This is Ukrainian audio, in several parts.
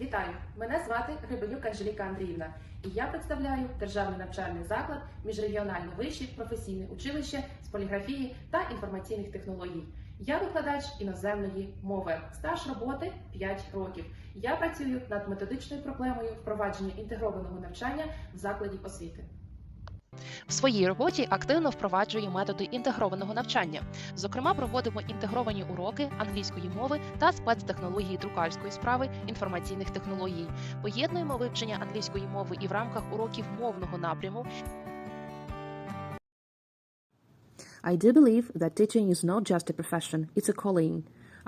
Вітаю! Мене звати Гребенюк Анжеліка Андріївна, і я представляю державний навчальний заклад міжрегіональне вище професійне училище з поліграфії та інформаційних технологій. Я викладач іноземної мови. Стаж роботи 5 років. Я працюю над методичною проблемою впровадження інтегрованого навчання в закладі освіти. В своїй роботі активно впроваджує методи інтегрованого навчання. Зокрема, проводимо інтегровані уроки англійської мови та спецтехнології друкарської справи інформаційних технологій. Поєднуємо вивчення англійської мови і в рамках уроків мовного напряму. I do believe that teaching is not just a profession, it's a calling.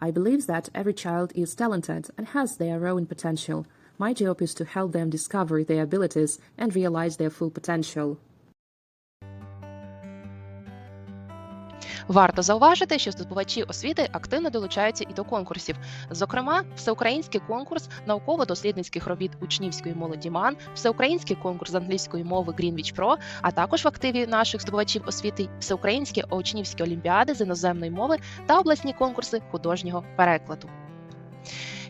I believe that every child is talented and has their own potential. My job is to help them discover their abilities and realize their full potential. Варто зауважити, що здобувачі освіти активно долучаються і до конкурсів. Зокрема, всеукраїнський конкурс науково-дослідницьких робіт учнівської молоді МАН, всеукраїнський конкурс англійської мови Greenwich Pro, а також в активі наших здобувачів освіти всеукраїнські учнівські олімпіади з іноземної мови та обласні конкурси художнього перекладу.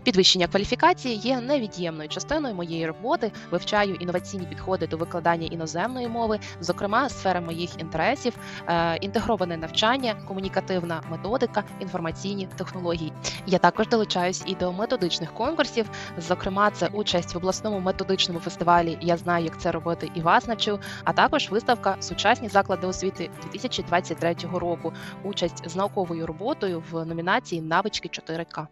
Підвищення кваліфікації є невід'ємною частиною моєї роботи. Вивчаю інноваційні підходи до викладання іноземної мови, зокрема сфера моїх інтересів, е, інтегроване навчання, комунікативна методика, інформаційні технології. Я також долучаюсь і до методичних конкурсів. Зокрема, це участь в обласному методичному фестивалі. Я знаю, як це робити, і вас навчу. А також виставка Сучасні заклади освіти 2023 року. Участь з науковою роботою в номінації Навички 4К.